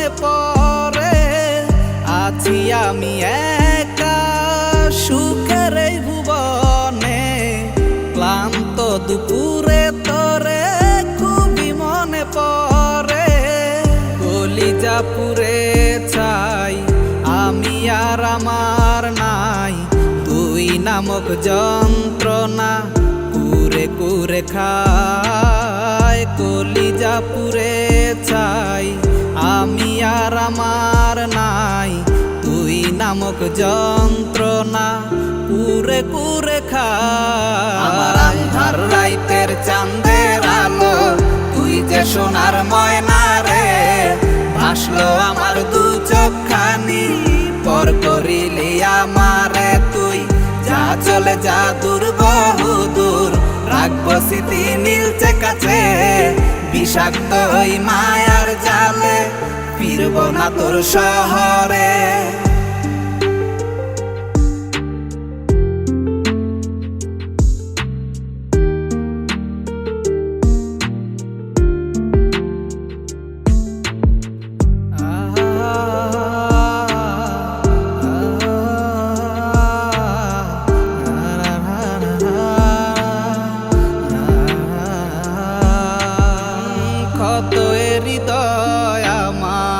মনে পরে আছি আমি একা সুখের এই ভুবনে। ক্লান্ত দুপুরে তরে খুবই মনে পড়ে। কলিজাপুরে চাই আমি আর আমার নাই। তুই নামক যন্ত্রণা কুরে কুরে খায়। কলিজাপুরে চাই আর আমার নাই। তুই নামক যন্ত্রণা খায়। আমার আন্ধার রাইতের চাঁদের আলো, তুই যে সোনার ময়না রে, ভাসলো আমার দু চোখখানি, পর করিলি আমারে তুই। যা চলে যা দূর, বহু দূর, রাখব স্মৃতি নীলচে কাছে, বিষাক্ত ওই জালে ফিরব না তোর শহরে। কত হৃদয় আমার।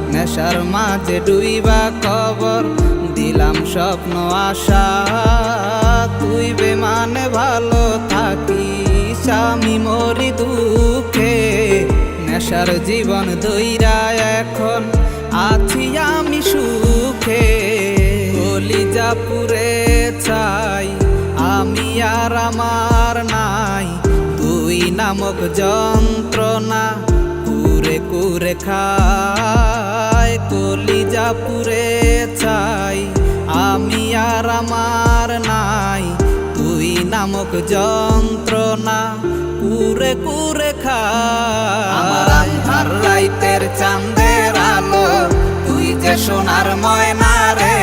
নেশার মাঝে ডুইবা কবর দিলাম স্বপ্ন, আশা। তুই বেমানে, ভালো থাকিস, আমি মরি দুঃখে। নেশার জীবন দইরা এখন আছি আমি সুখে। কলিজা পুরে চাই আমি আর আমার নাই। তুই নামক যন্ত্রণা কুরে কুরে কলিজা পুরে চাই, আমি আর আমার নাই। তুই নামক যন্ত্রণা কুরে কুরে খায়। আমার রাইতের আলো, তুই যে সোনার ময়না রে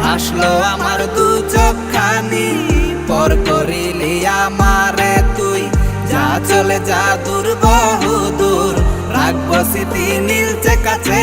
ভাসলো আমার দু চোখখানি, পর করিলি আমারে তুই। যা চলে যা দূর, বহু দূর, রাখব স্মৃতি নীলচে কাছে।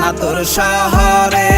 না তোর শহরে।